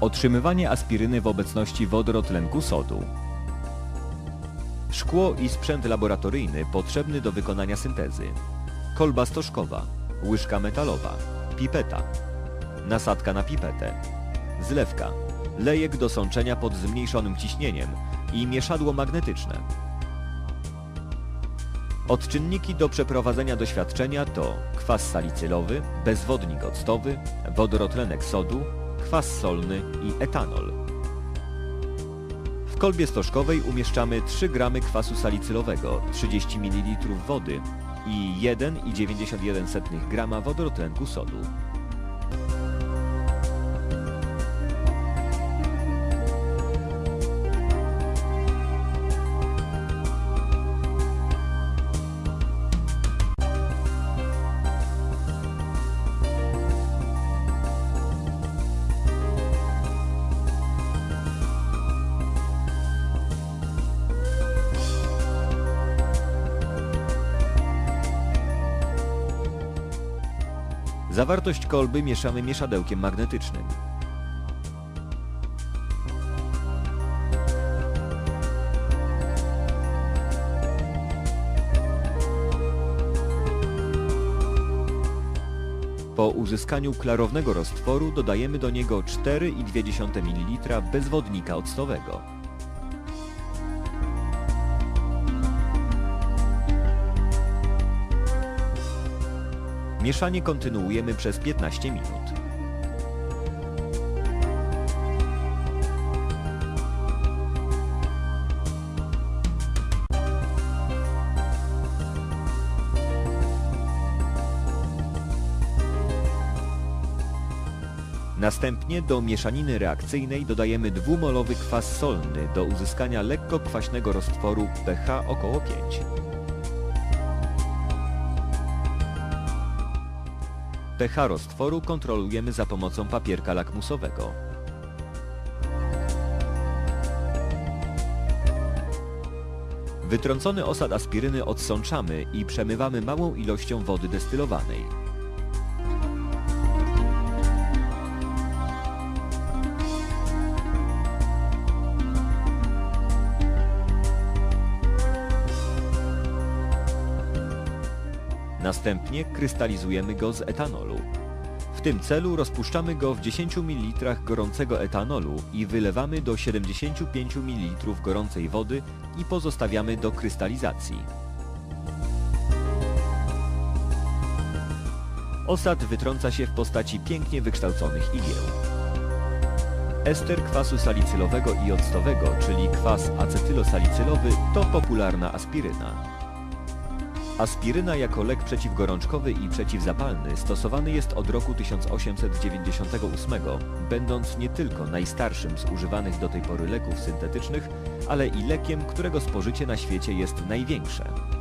Otrzymywanie aspiryny w obecności wodorotlenku sodu. Szkło i sprzęt laboratoryjny potrzebny do wykonania syntezy. Kolba stożkowa, łyżka metalowa, pipeta, nasadka na pipetę, zlewka, lejek do sączenia pod zmniejszonym ciśnieniem i mieszadło magnetyczne. Odczynniki do przeprowadzenia doświadczenia to kwas salicylowy, bezwodnik octowy, wodorotlenek sodu, kwas solny i etanol. W kolbie stożkowej umieszczamy 3 g kwasu salicylowego, 30 ml wody i 1,91 g wodorotlenku sodu. Zawartość kolby mieszamy mieszadełkiem magnetycznym. Po uzyskaniu klarownego roztworu dodajemy do niego 4,2 ml bezwodnika octowego. Mieszanie kontynuujemy przez 15 minut. Następnie do mieszaniny reakcyjnej dodajemy dwumolowy kwas solny do uzyskania lekko kwaśnego roztworu pH około 5. pH roztworu kontrolujemy za pomocą papierka lakmusowego. Wytrącony osad aspiryny odsączamy i przemywamy małą ilością wody destylowanej. Następnie krystalizujemy go z etanolu. W tym celu rozpuszczamy go w 10 ml gorącego etanolu i wylewamy do 75 ml gorącej wody i pozostawiamy do krystalizacji. Osad wytrąca się w postaci pięknie wykształconych igieł. Ester kwasu salicylowego i octowego, czyli kwas acetylosalicylowy, to popularna aspiryna. Aspiryna jako lek przeciwgorączkowy i przeciwzapalny stosowany jest od roku 1898, będąc nie tylko najstarszym z używanych do tej pory leków syntetycznych, ale i lekiem, którego spożycie na świecie jest największe.